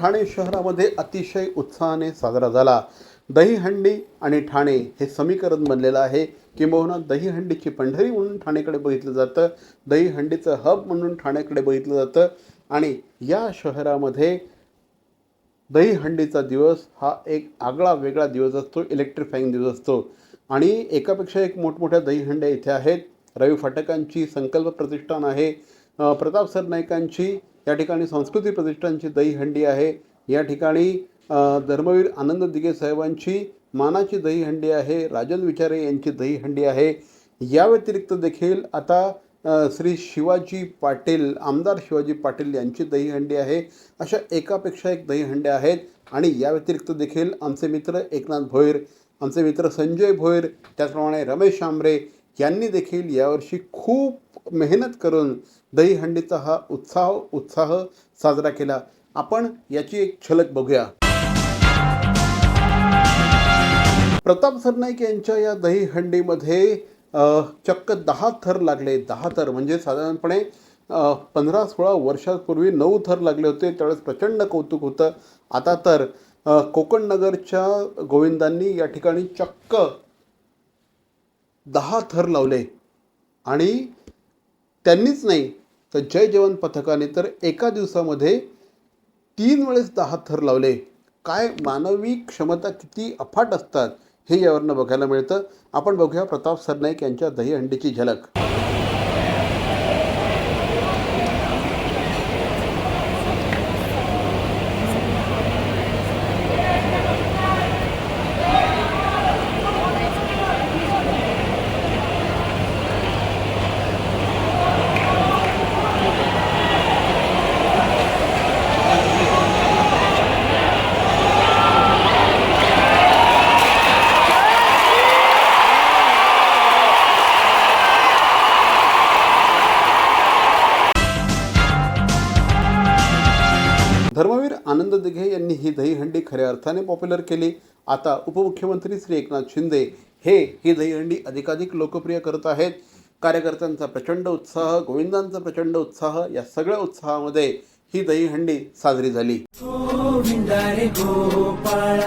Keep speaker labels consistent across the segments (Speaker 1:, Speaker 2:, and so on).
Speaker 1: ठाणे शहरामध्ये अतिशय उत्साहाने साजरा झाला. दहीहंडी आणि ठाणे हे समीकरण बनलेलं आहे. किंबहुना दहीहंडीची पंढरी म्हणून ठाणेकडे बघितलं जातं. दहीहंडीचं हब म्हणून ठाण्याकडे बघितलं जातं. आणि या शहरामध्ये दहीहंडीचा दिवस हा एक आगळा वेगळा दिवस असतो. इलेक्ट्रिफाईंग दिवस असतो. आणि एकापेक्षा एक मोठमोठ्या दहीहंड्या इथे आहेत. रवी फाटकांची संकल्प प्रतिष्ठान आहे. प्रताप सरनाईकांची या ठिकाणी संस्कृती प्रतिष्ठानची दहीहंडी आहे. या ठिकाणी धर्मवीर आनंद दिघे साहेबांची मानाची दहीहंडी आहे. राजन विचारे यांची दहीहंडी आहे. या व्यतिरिक्त देखील आता श्री शिवाजी पाटील आमदार शिवाजी पाटील यांची दहीहंडी आहे. अशा एकापेक्षा एक दहीहंड्या आहेत. आणि या व्यतिरिक्त देखील आमचे मित्र एकनाथ भोईर आमचे मित्र संजय भोईर त्याचप्रमाणे रमेश आंबरे यांनी देखील यावर्षी खूप मेहनत करून दहीहंडीचा हा उत्साह उत्साह साजरा केला. आपण याची एक झलक बघूया. प्रताप सरनाईक यांच्या या दहीहंडीमध्ये चक्क दहा थर लागले. दहा थर म्हणजे साधारणपणे पंधरा सोळा वर्षापूर्वी नऊ थर लागले होते. त्यावेळेस प्रचंड कौतुक होतं. आता तर कोकण नगरच्या गोविंदांनी या ठिकाणी चक्क दहा थर लावले. आणि त्यांनीच नाही तर जय जवान पथकाने तर एका दिवसामध्ये तीन वेळेस दहा थर लावले. काय मानवी क्षमता किती अफाट असतात हे यावरनं बघायला मिळतं. आपण बघूया प्रताप सरनाईक यांच्या दहीहंडीची झलक. धर्मवीर आनंद दिघे यांनी ही दहीहंडी खऱ्या अर्थाने पॉप्युलर केली. आता उपमुख्यमंत्री श्री एकनाथ शिंदे हे ही दहीहंडी अधिकाधिक लोकप्रिय करत आहेत. कार्यकर्त्यांचा प्रचंड उत्साह गोविंदांचा प्रचंड उत्साह या सगळ्या उत्साहामध्ये ही दहीहंडी साजरी झाली.
Speaker 2: गोविंदा रे गोपाळा.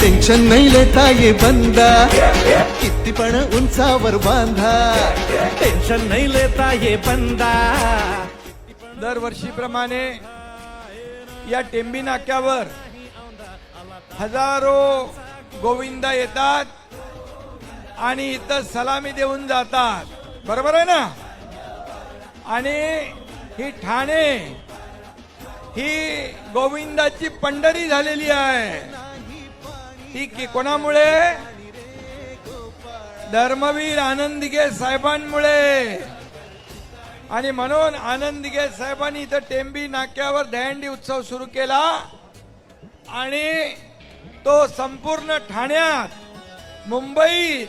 Speaker 3: टेन्शन नाही लेता ये बंदा। किती पण उंचावर बांधा।
Speaker 4: टेन्शन नाही लेता ये बंदा।
Speaker 5: दरवर्षीप्रमाणे या टेंबी नाक्यावर हजारो गोविंदा येतात आणि इथं सलामी देऊन जातात. बरोबर आहे ना? आणि ही ठाणे ही गोविंदाची पंढरी झालेली आहे. ती की कोणामुळे? धर्मवीर आनंदगे साहेबांमुळे. आणि म्हणून आनंदगे साहेबांनी इथं टेंबी नाक्यावर दहंडी उत्सव सुरू केला. आणि तो संपूर्ण ठाण्यात मुंबईत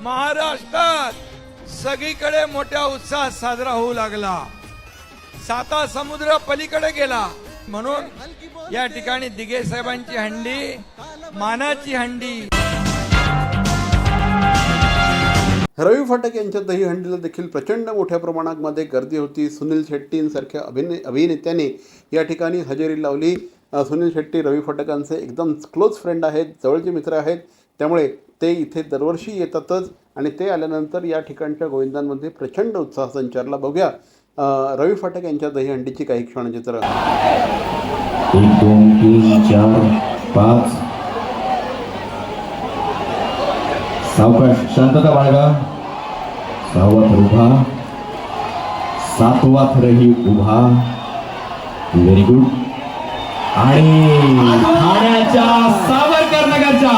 Speaker 5: महाराष्ट्रात सगळीकडे मोठ्या उत्साहात साजरा होऊ लागला. साता समुद्र पलीकडे गेला. म्हणून या ठिकाणी दिघे साहेबांची हंडी मानाची हंडी.
Speaker 1: रवी फाटक यांच्या दहीहंडीला देखील प्रचंड मोठ्या प्रमाणामध्ये गर्दी होती. सुनील शेट्टींसारख्या अभिने अभिनेत्याने या ठिकाणी हजेरी लावली. सुनील शेट्टी रवी फाटकांचे एकदम क्लोज फ्रेंड आहेत जवळचे मित्र आहेत. त्यामुळे ते इथे दरवर्षी येतातच आणि ते आल्यानंतर या ठिकाणच्या गोविंदांमध्ये प्रचंड उत्साह संचारला. बघूया रवी फाटक यांच्या दहीहंडीची काही क्षणचित्र.
Speaker 6: एक दोन तीन चार पाच सावकाश शांतता बाळगा. सहावा थर उभा सातवा उभा. व्हेरी गुड आणि ठाण्याच्या सावरकर नगरच्या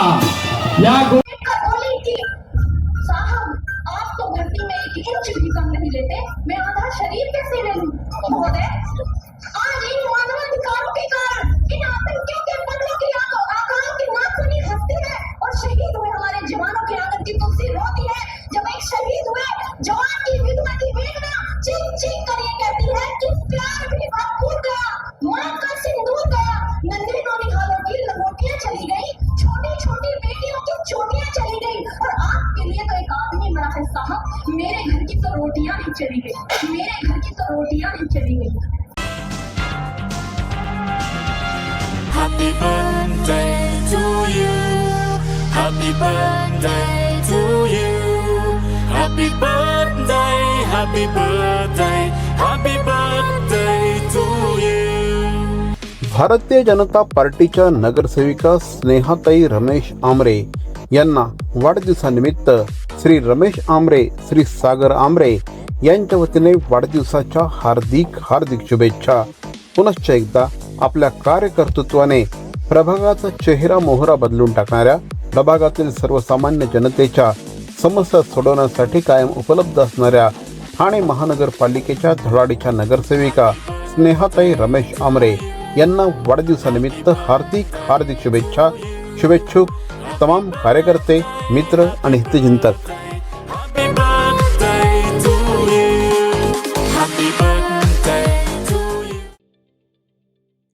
Speaker 6: या
Speaker 7: मैं आधा शरीर कैसे ले लूँ
Speaker 8: Happy birthday to you. Happy birthday to you. Happy birthday, happy birthday, happy birthday to you.
Speaker 1: Bharatiya Janata पार्टीच्या नगरसेविका स्नेहाताई रमेश आमरे यांना वाढदिवसानिमित्त श्री रमेश आमरे श्री सागर आमरे यांच्या वतीने वाढदिवसाच्या हार्दिक हार्दिक शुभेच्छा पुनश्च एकदा आपल्या कार्यकर्तृत्वाने प्रभागाचा चेहरा मोहरा बदलून टाकणाऱ्या प्रभागातील सर्वसामान्य जनतेच्या समस्या सोडवण्यासाठी कायम उपलब्ध असणाऱ्या ठाणे महानगरपालिकेच्या धडाडीच्या नगरसेविका स्नेहाताई रमेश आमरे यांना वाढदिवसानिमित्त हार्दिक हार्दिक शुभेच्छा शुभेच्छुक तमाम कार्यकर्ते मित्र आणि हितचिंतक.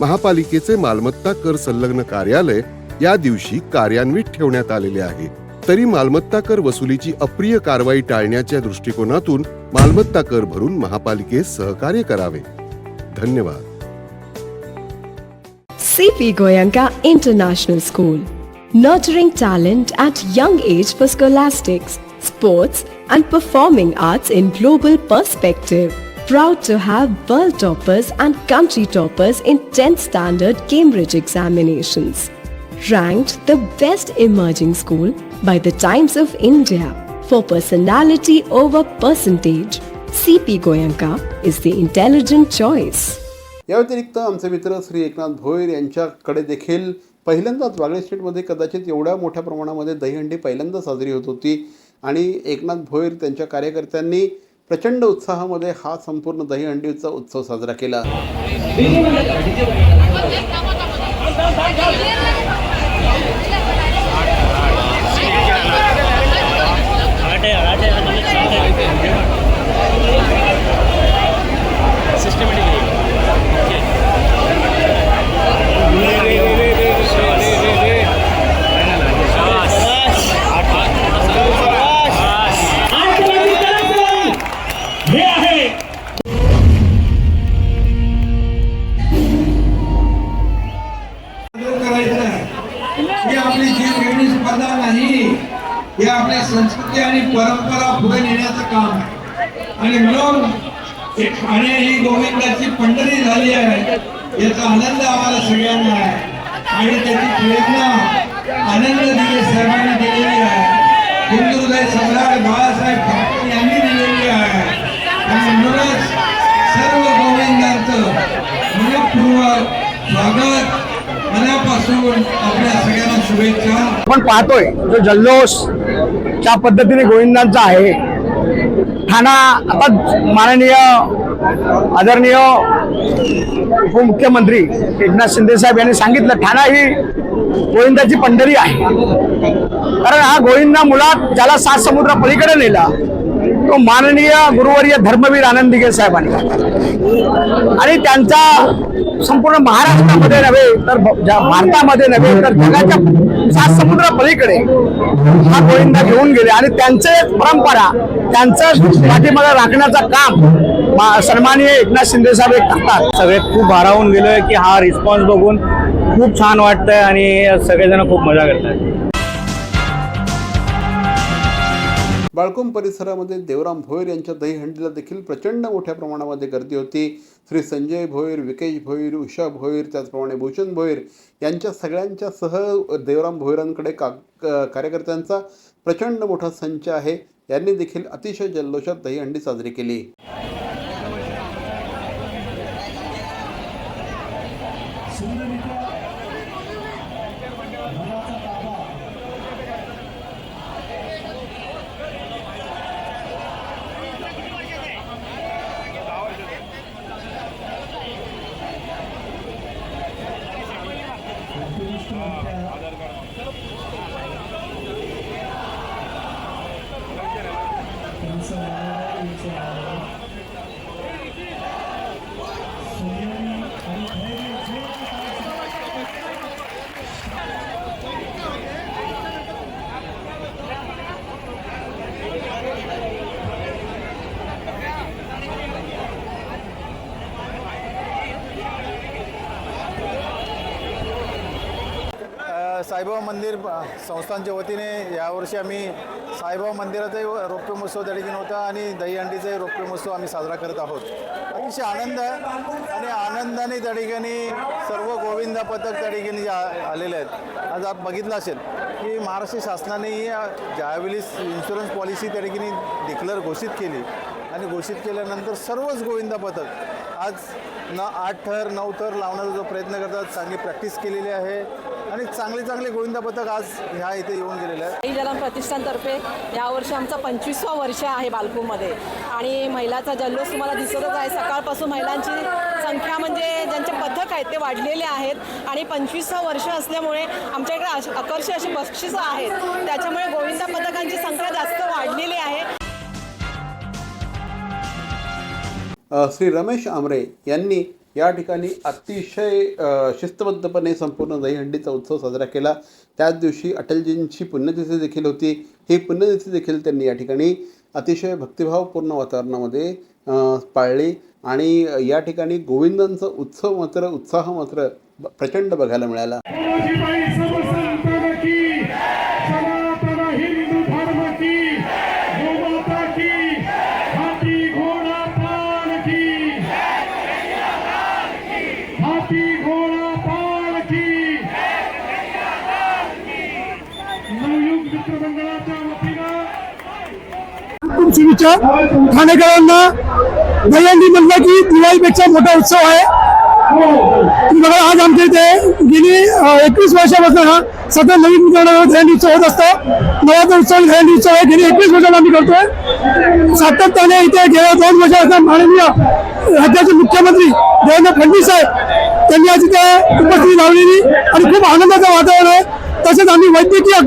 Speaker 9: महापालिकेचे मालमत्ता कर संलग्न कार्यालय या दिवशी कार्यान्वित ठेवण्यात आलेले आहे. तरी मालमत्ता कर वसुलीची अप्रिय कारवाई टाळण्याच्या दृष्टिकोनातून मालमत्ता कर भरून महापालिकेस सहकार्य करावे. धन्यवाद.
Speaker 10: CP Goenka international school nurturing talent at young age for scholastic sports and performing arts in global perspective Proud to have world toppers and country toppers in 10th standard Cambridge examinations. Ranked the best emerging school by the Times of India for personality over percentage. CP Goyanka is the intelligent choice.
Speaker 1: या व्यतिरिक्त आमचे मित्र श्री एकनाथ भोईर यांच्याकडे देखील पहिल्यांदाच वागळे स्टेटमध्ये कदाचित एवढ्या मोठ्या प्रमाणामध्ये दहीहंडी पहिल्यांदा साजरी होत होती आणि एकनाथ भोईर त्यांच्या कार्यकर्त्यांनी प्रचंड उत्साहामध्ये हा संपूर्ण दहीहंडीचा उत्सव साजरा केला.
Speaker 5: आपल्या संस्कृती आणि परंपरा पुढे नेण्याचं काम. आहे आणि म्हणून ठाणे ही गोविंदाची पंढरी झाली आहे याचा आनंद आम्हाला सगळ्यांना आहे. आणि त्याची प्रेरणा आनंद दिले सर्वांनी दिलेली आहे. हिंदुदय सम्राट बाळासाहेब ठाकरे यांनी दिलेली आहे. आणि म्हणूनच सर्व गोविंदांचं मनपूर्वक स्वागत. मनापासून आपल्या शुभेच्छा.
Speaker 11: आपण पाहतोय जो जल्लोष ज्या पद्धतीने गोविंदांचा आहे. ठाणा आता माननीय आदरणीय उपमुख्यमंत्री एकनाथ शिंदे साहेब यांनी सांगितलं ठाणा ही गोविंदाची पंढरी आहे. कारण हा गोविंदा मुलात ज्याला सात समुद्र पलीकडे नेला तो माननीय गुरुवर्य धर्मवीर आनंद दिघे साहेबांनी. आणि त्यांचा संपूर्ण महाराष्ट्रामध्ये नव्हे तर ज्या भारतामध्ये नव्हे तर जगाच्या सात समुद्र पलीकडे हा गोविंदा घेऊन गेले. आणि त्यांचे परंपरा त्यांचं पाठीमागे राखण्याचं काम सन्माननीय एकनाथ शिंदे साहेब हे करतात.
Speaker 12: सगळे खूप भारावून गेलोय की हा रिस्पॉन्स बघून खूप छान वाटतंय आणि सगळेजण खूप मजा करतात
Speaker 1: बाळकुम परिसरामध्ये देवराम भोयर यांच्या दहीहंडीला देखील प्रचंड मोठ्या प्रमाणामध्ये गर्दी होती. श्री संजय भोयर विकेश भोईर उषा भोईर त्याचप्रमाणे भूषण भोईर यांच्या सगळ्यांच्या सह देवराम भोईरांकडे का कार्यकर्त्यांचा प्रचंड मोठा संच आहे. यांनी देखील अतिशय जल्लोषात दहीहंडी साजरी केली. Wow.
Speaker 13: साईबाबा मंदिर संस्थांच्या वतीने यावर्षी आम्ही साईबाबा मंदिराचाही रौप्य महोत्सव त्या ठिकाणी होता आणि दहीहंडीचाही रौप्य महोत्सव आम्ही साजरा करत आहोत. अतिशय आनंद आहे आणि आनंदाने त्या ठिकाणी सर्व गोविंदा पथक त्या ठिकाणी जे आलेले आहेत. आज आप बघितलं असेल की महाराष्ट्र शासनानेही ज्यावेळेस ज्यावेळी इन्शुरन्स पॉलिसी त्या ठिकाणी डिक्लेअर घोषित केली आणि घोषित केल्यानंतर सर्वच गोविंदा पथक आज न आठ थर नऊ थर लावण्याचा जो प्रयत्न करतात चांगली प्रॅक्टिस केलेली आहे. आणि चांगले चांगले गोविंदा पथक आज ह्या इथे येऊन गेलेले आहे
Speaker 14: आई जलम प्रतिष्ठानतर्फे यावर्षी आमचा पंचवीसवा वर्ष आहे बालपूरमध्ये आणि महिलाचा जल्लोष तुम्हाला दिसतच आहे. सकाळपासून महिलांची संख्या म्हणजे ज्यांचे पथक आहेत ते वाढलेले आहेत. आणि पंचवीसवा वर्ष असल्यामुळे आमच्याकडे अश- अशी बक्षिसं आहेत. त्याच्यामुळे गोविंदा पथकांची संख्या जास्त वाढलेली आहे.
Speaker 1: श्री रमेश आमरे यांनी या ठिकाणी अतिशय शिस्तबद्धपणे संपूर्ण दहीहंडीचा उत्सव साजरा केला. त्याच दिवशी अटलजींची पुण्यतिथी देखील होती. ही पुण्यतिथी देखील त्यांनी या ठिकाणी अतिशय भक्तिभावपूर्ण वातावरणामध्ये पाळली. आणि या ठिकाणी गोविंदांचा उत्सव मात्र उत्साह मात्र प्रचंड बघायला मिळाला.
Speaker 11: तुमच्या ठाणेकरांना दहीहंडी म्हटलं की दिवाळीपेक्षा मोठा उत्सव आहे. बघा आज आमच्या इथे गेली एकवीस वर्षापासून हा सतत नवीन नवीन दहीहंडी उत्सव होत असतो. नव्याचा उत्सव दहीहंडी उत्सव आहे. गेली एकवीस वर्षाला आम्ही करतोय. सातत्याने इथे गेल्या दोन वर्षापासून माननीय राज्याचे मुख्यमंत्री देवेंद्र फडणवीस साहेब त्यांनी आज इथे उपस्थिती लावलेली आणि खूप आनंदाचं वातावरण आहे. तसेच आम्ही वैद्यकीय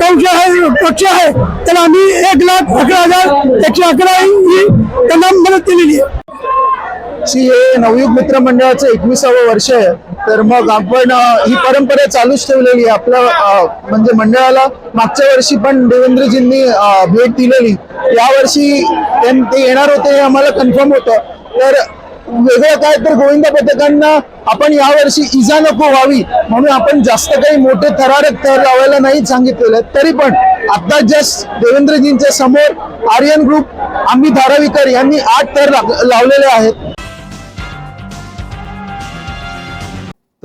Speaker 11: कक्ष आहे कक्ष आहे त्याला आम्ही एक लाख अकरा हजार एकशे अकरा ही त्यांना मदत केलेली आहे
Speaker 15: श्री हे नवयुग मित्र मंडळाचं एकविसावं वर्ष आहे. तर मग आपण ही परंपरा चालूच ठेवलेली आहे आपल्या म्हणजे मंडळाला. मागच्या वर्षी पण देवेंद्रजींनी भेट दिलेली. यावर्षी ते येणार होते हे आम्हाला कन्फर्म होतं. तर वेगळं काय तर गोविंद पथकांना आपण यावर्षी इजा नको व्हावी म्हणून आपण जास्त काही मोठे थरारक थर लावायला नाही सांगितलेले. तरी पण आता जस्ट देवेंद्रजींच्या समोर आर्यन ग्रुप आम्ही धारावीकर यांनी आठ थर लावलेले आहेत.